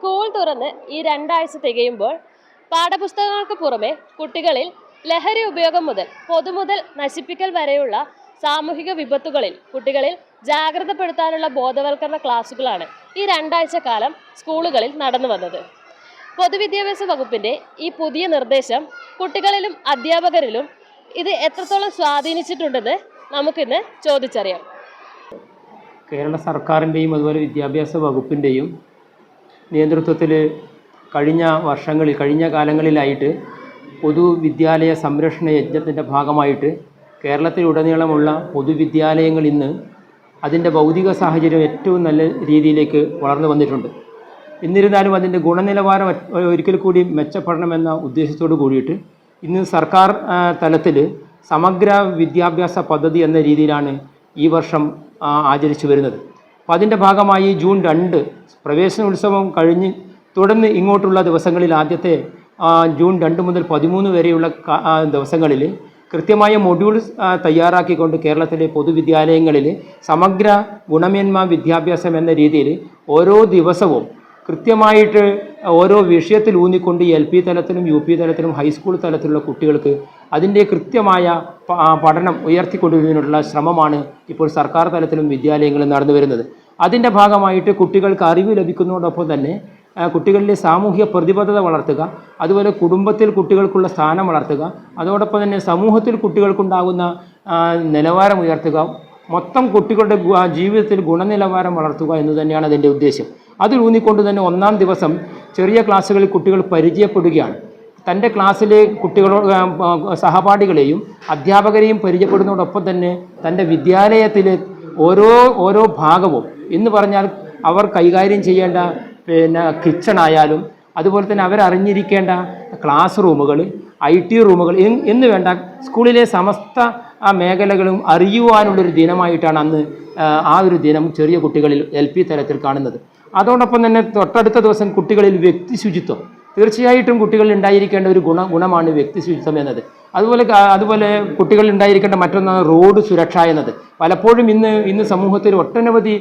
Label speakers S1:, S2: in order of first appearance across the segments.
S1: School തുറന്ന് ഈ രണ്ടാഴ്ച തികയുമ്പോൾ പാഠപുസ്തകങ്ങൾക്ക് പുറമെ കുട്ടികളിൽ ലഹരി ഉപയോഗം മുതൽ പൊതുമുതൽ നശിപ്പിക്കൽ വരെയുള്ള സാമൂഹിക വിപത്തുകളിൽ കുട്ടികളിൽ ജാഗ്രതപ്പെടുത്താനുള്ള ബോധവൽക്കരണ ക്ലാസുകളാണ് ഈ രണ്ടാഴ്ച കാലം സ്കൂളുകളിൽ നടന്നു വന്നത്. പൊതുവിദ്യാഭ്യാസ വകുപ്പിന്റെ ഈ പുതിയ നിർദ്ദേശം കുട്ടികളിലും അധ്യാപകരിലും ഇത് എത്രത്തോളം സ്വാധീനിച്ചിട്ടുണ്ടെന്ന് നമുക്കിന്ന് ചോദിച്ചറിയാം.
S2: കേരള സർക്കാരിന്റെയും അതുപോലെ വിദ്യാഭ്യാസ വകുപ്പിന്റെയും നേതൃത്വത്തിൽ കഴിഞ്ഞ വർഷങ്ങളിൽ കഴിഞ്ഞ കാലങ്ങളിലായിട്ട് പൊതുവിദ്യാലയ സംരക്ഷണ യജ്ഞത്തിന്റെ ഭാഗമായിട്ട് കേരളത്തിലുടനീളമുള്ള പൊതുവിദ്യാലയങ്ങൾ ഇന്ന് അതിന്റെ ഭൗതിക സാഹചര്യം ഏറ്റവും നല്ല രീതിയിലേക്ക് വളർന്നു വന്നിട്ടുണ്ട്. എന്നിരുന്നാലും അതിന്റെ ഗുണനിലവാരം ഒരിക്കൽ കൂടി മെച്ചപ്പെടണമെന്ന ഉദ്ദേശത്തോടു കൂടിയിട്ട് ഇന്ന് സർക്കാർ തലത്തിൽ സമഗ്ര വിദ്യാഭ്യാസ പദ്ധതി എന്ന രീതിയിലാണ് ഈ വർഷം ആചരിച്ചു വരുന്നത്. അപ്പോൾ അതിന്റെ ഭാഗമായി ജൂൺ രണ്ട് പ്രവേശന ഉത്സവം കഴിഞ്ഞ് തുടർന്ന് ഇങ്ങോട്ടുള്ള ദിവസങ്ങളിൽ ആദ്യത്തെ ജൂൺ രണ്ട് മുതൽ പതിമൂന്ന് വരെയുള്ള ദിവസങ്ങളിൽ കൃത്യമായ മൊഡ്യൂൾ തയ്യാറാക്കിക്കൊണ്ട് കേരളത്തിലെ പൊതുവിദ്യാലയങ്ങളിൽ സമഗ്ര ഗുണമേന്മ വിദ്യാഭ്യാസം എന്ന രീതിയിൽ ഓരോ ദിവസവും കൃത്യമായിട്ട് ഓരോ വിഷയത്തിൽ ഊന്നിക്കൊണ്ട് എൽ പി തലത്തിലും യു പി തലത്തിലും ഹൈസ്കൂൾ തലത്തിലുള്ള കുട്ടികൾക്ക് അതിന്റെ കൃത്യമായ പഠനം ഉയർത്തിക്കൊണ്ടുവരുന്നതിനുള്ള ശ്രമമാണ് ഇപ്പോൾ സർക്കാർ തലത്തിലും വിദ്യാലയങ്ങളിൽ നടന്നു വരുന്നത്. അതിന്റെ ഭാഗമായിട്ട് കുട്ടികൾക്ക് അറിവ് ലഭിക്കുന്നതോടൊപ്പം തന്നെ കുട്ടികളിലെ സാമൂഹിക പ്രതിബദ്ധത വളർത്തുക അതുപോലെ കുടുംബത്തിൽ കുട്ടികൾക്കുള്ള സ്ഥാനം വളർത്തുക അതോടൊപ്പം തന്നെ സമൂഹത്തിൽ കുട്ടികൾക്കുണ്ടാകുന്ന നിലവാരം ഉയർത്തുക മൊത്തം കുട്ടികളുടെ ജീവിതത്തിൽ ഗുണനിലവാരം വളർത്തുക എന്ന് തന്നെയാണ് അതിന്റെ ഉദ്ദേശം. അതിലൂന്നിക്കൊണ്ട് തന്നെ ഒന്നാം ദിവസം ചെറിയ ക്ലാസ്സുകളിൽ കുട്ടികൾ പരിചയപ്പെടുകയാണ്. തന്റെ ക്ലാസ്സിലെ കുട്ടികളോ സഹപാഠികളെയും അധ്യാപകരെയും പരിചയപ്പെടുന്നതോടൊപ്പം തന്നെ തന്റെ വിദ്യാലയത്തിലെ ഓരോ ഓരോ ഭാഗവും. എന്ന് പറഞ്ഞാൽ അവർ കൈകാര്യം ചെയ്യേണ്ട പിന്നെ കിച്ചൺ ആയാലും അതുപോലെ തന്നെ അവരറിഞ്ഞിരിക്കേണ്ട ക്ലാസ് റൂമുകൾ ഐ ടി റൂമുകൾ എന്ന് വേണ്ട സ്കൂളിലെ സമസ്ത ആ മേഖലകളും അറിയുവാനുള്ളൊരു ദിനമായിട്ടാണ് അന്ന് ആ ഒരു ദിനം ചെറിയ കുട്ടികളിൽ എൽ പി തലത്തിൽ കാണുന്നത്. അതോടൊപ്പം തന്നെ തൊട്ടടുത്ത ദിവസം കുട്ടികളിൽ വ്യക്തി ശുചിത്വം. തീർച്ചയായിട്ടും കുട്ടികളിൽ ഉണ്ടായിരിക്കേണ്ട ഒരു ഗുണ ഗുണമാണ് വ്യക്തി ശുചിത്വം എന്നത്. അതുപോലെ അതുപോലെ കുട്ടികൾ ഉണ്ടായിരിക്കേണ്ട മറ്റൊന്നാണ് റോഡ് സുരക്ഷ എന്നത്. പലപ്പോഴും ഇന്ന് ഇന്ന് സമൂഹത്തിൽ ഒട്ടനവധി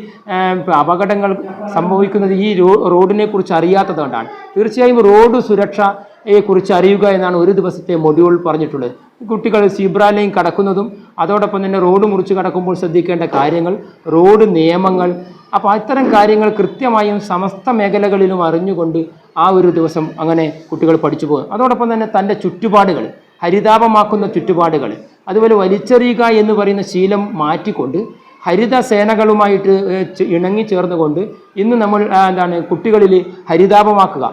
S2: അപകടങ്ങൾ സംഭവിക്കുന്നത് ഈ റോഡിനെ കുറിച്ച് അറിയാത്തത് കൊണ്ടാണ് തീർച്ചയായും റോഡ് സുരക്ഷയെ കുറിച്ച് അറിയുക എന്നാണ് ഒരു ദിവസത്തെ മൊഡ്യൂൾ പറഞ്ഞിട്ടുള്ളത്. കുട്ടികൾ സീബ്ര ലൈൻ കടക്കുന്നതും അതോടൊപ്പം തന്നെ റോഡ് മുറിച്ച് കടക്കുമ്പോൾ ശ്രദ്ധിക്കേണ്ട കാര്യങ്ങൾ റോഡ് നിയമങ്ങൾ അപ്പോൾ അത്തരം കാര്യങ്ങൾ കൃത്യമായും സമസ്ത മേഖലകളിലും അറിഞ്ഞുകൊണ്ട് ആ ഒരു ദിവസം അങ്ങനെ കുട്ടികൾ പഠിച്ചു പോകും അതോടൊപ്പം തന്നെ തന്റെ ചുറ്റുപാടുകൾ ഹരിതാപമാക്കുന്ന ചുറ്റുപാടുകൾ. അതുപോലെ വലിച്ചെറിയുക എന്ന് പറയുന്ന ശീലം മാറ്റിക്കൊണ്ട് ഹരിത സേനകളുമായിട്ട് ഇണങ്ങി ചേർന്നുകൊണ്ട് ഇന്ന് നമ്മൾ എന്താണ് കുട്ടികളിൽ ഹരിതാപമാക്കുക.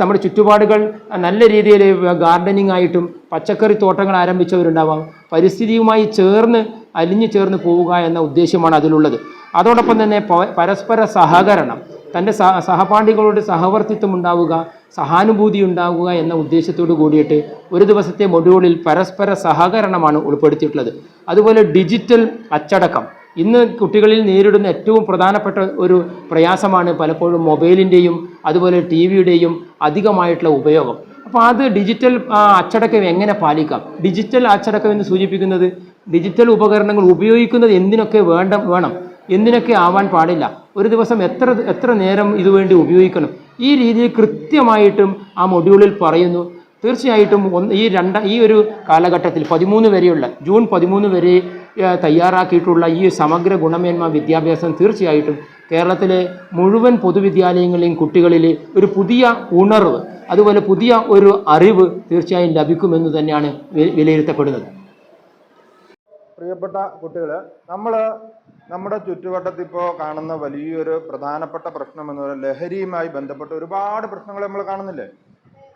S2: നമ്മുടെ ചുറ്റുപാടുകൾ നല്ല രീതിയിൽ ഗാർഡനിങ് ആയിട്ടും പച്ചക്കറി തോട്ടങ്ങൾ ആരംഭിച്ചവരുണ്ടാവാം. പരിസ്ഥിതിയുമായി ചേർന്ന് അലിഞ്ഞു ചേർന്ന് പോവുക എന്ന ഉദ്ദേശ്യമാണ് അതിലുള്ളത്. അതോടൊപ്പം തന്നെ പരസ്പര സഹകരണം. തന്റെ സഹ സഹപാഠികളോട് സഹവർത്തിത്വം ഉണ്ടാവുക സഹാനുഭൂതി ഉണ്ടാവുക എന്ന ഉദ്ദേശത്തോടു കൂടിയിട്ട് ഒരു ദിവസത്തെ മൊഡ്യൂളിൽ പരസ്പര സഹകരണമാണ് ഉൾപ്പെടുത്തിയിട്ടുള്ളത്. അതുപോലെ ഡിജിറ്റൽ അച്ചടക്കം. ഇന്ന് കുട്ടികളിൽ നേരിടുന്ന ഏറ്റവും പ്രധാനപ്പെട്ട ഒരു പ്രയാസമാണ് പലപ്പോഴും മൊബൈലിന്റെയും അതുപോലെ ടി വിയുടെയും അധികമായിട്ടുള്ള ഉപയോഗം. അപ്പോൾ അത് ഡിജിറ്റൽ അച്ചടക്കം എങ്ങനെ പാലിക്കാം? ഡിജിറ്റൽ അച്ചടക്കം എന്ന് സൂചിപ്പിക്കുന്നത് ഡിജിറ്റൽ ഉപകരണങ്ങൾ ഉപയോഗിക്കുന്നത് എന്തിനൊക്കെ വേണ്ട വേണം? എന്തിനൊക്കെ ആവാൻ പാടില്ല. ഒരു ദിവസം എത്ര എത്ര നേരം ഇതുവേണ്ടി ഉപയോഗിക്കണം. ഈ രീതിയിൽ കൃത്യമായിട്ടും ആ മൊഡ്യൂളിൽ പറയുന്നു. തീർച്ചയായിട്ടും ഈ രണ്ട ഈ ഒരു കാലഘട്ടത്തിൽ പതിമൂന്ന് വരെയുള്ള ജൂൺ പതിമൂന്ന് വരെ തയ്യാറാക്കിയിട്ടുള്ള ഈ സമഗ്ര ഗുണമേന്മ വിദ്യാഭ്യാസം തീർച്ചയായിട്ടും കേരളത്തിലെ മുഴുവൻ പൊതുവിദ്യാലയങ്ങളിലെയും കുട്ടികളിൽ ഒരു പുതിയ ഉണർവ് അതുപോലെ പുതിയ ഒരു അറിവ് തീർച്ചയായും ലഭിക്കുമെന്ന് തന്നെയാണ് വിലയിരുത്തപ്പെടുന്നത്.
S3: പ്രിയപ്പെട്ട കുട്ടികൾ നമ്മൾ നമ്മുടെ ചുറ്റുവട്ടത്തിൽ ഇപ്പോൾ കാണുന്ന വലിയൊരു പ്രധാനപ്പെട്ട പ്രശ്നം എന്ന് പറയുന്നത് ലഹരിയുമായി ബന്ധപ്പെട്ട ഒരുപാട് പ്രശ്നങ്ങൾ നമ്മൾ കാണുന്നില്ലേ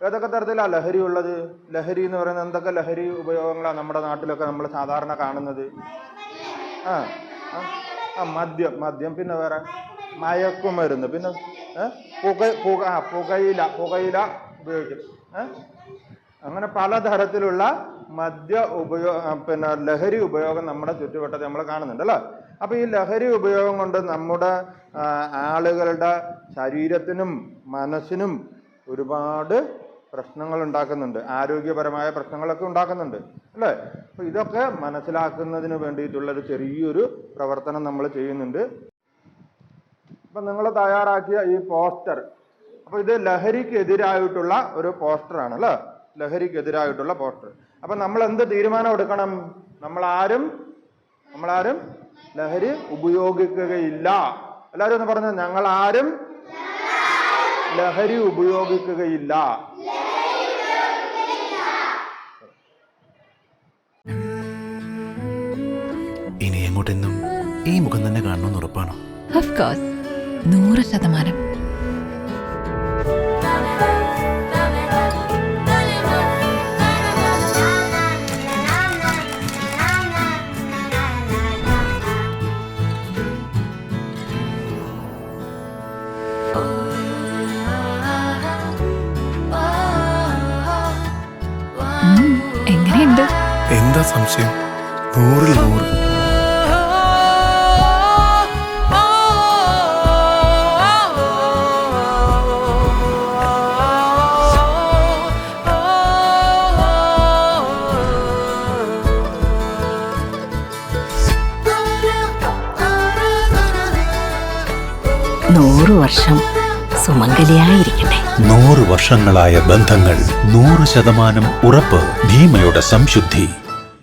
S3: ഏതൊക്കെ തരത്തിലാണ് ലഹരി ഉള്ളത് ലഹരി എന്ന് പറയുന്നത് എന്തൊക്കെ ലഹരി ഉപയോഗങ്ങളാണ് നമ്മുടെ നാട്ടിലൊക്കെ നമ്മൾ സാധാരണ കാണുന്നത് ആ ആ, മദ്യം മദ്യം പിന്നെ വേറെ മയക്കുമരുന്ന് പിന്നെ? പുക പുക ആ പുകയില പുകയില ഉപയോഗിക്കും? അങ്ങനെ പലതരത്തിലുള്ള മദ്യ ഉപയോഗ പിന്നെ ലഹരി ഉപയോഗം നമ്മുടെ ചുറ്റുവട്ടത്ത് നമ്മൾ കാണുന്നുണ്ട് അല്ലേ? അപ്പോൾ ഈ ലഹരി ഉപയോഗം കൊണ്ട് നമ്മുടെ ആളുകളുടെ ശരീരത്തിനും മനസ്സിനും ഒരുപാട് പ്രശ്നങ്ങൾ ഉണ്ടാക്കുന്നുണ്ട്. ആരോഗ്യപരമായ പ്രശ്നങ്ങളൊക്കെ ഉണ്ടാക്കുന്നുണ്ട്. അല്ലേ? അപ്പോൾ ഇതൊക്കെ മനസ്സിലാക്കുന്നതിന് വേണ്ടിയിട്ടുള്ളൊരു ചെറിയൊരു പ്രവർത്തനം നമ്മൾ ചെയ്യുന്നുണ്ട്. അപ്പം നിങ്ങൾ തയ്യാറാക്കിയ ഈ പോസ്റ്റർ അപ്പോൾ ഇത് ലഹരിക്കെതിരായിട്ടുള്ള ഒരു പോസ്റ്ററാണ് അല്ലേ? ലഹരിക്കെതിരായിട്ടുള്ള പോസ്റ്റർ. അപ്പൊ നമ്മൾ എന്ത് തീരുമാനം എടുക്കണം? നമ്മൾ ആരും നമ്മളാരും ലഹരി ഉപയോഗിക്കുകയില്ല. എല്ലാവരും ഒന്ന് പറഞ്ഞു ഞങ്ങൾ ആരും ലഹരി ഉപയോഗിക്കുകയില്ല.
S4: ഇനി എങ്ങോട്ടെന്നും ഈ മുഖം തന്നെ കാണണമെന്ന് ഉറപ്പാണോ?
S5: ഓഫ് കോഴ്സ് നൂറ് ശതമാനം.
S4: എന്താ സംശയം? നൂറിൽ നൂറ്.
S6: നൂറ് വർഷം സുമംഗലിയായിരിക്കട്ടെ.
S7: നൂറ് വർഷങ്ങളായ ബന്ധങ്ങൾ നൂറ് ശതമാനം ഉറപ്പ് ഭീമയുടെ സംശുദ്ധി.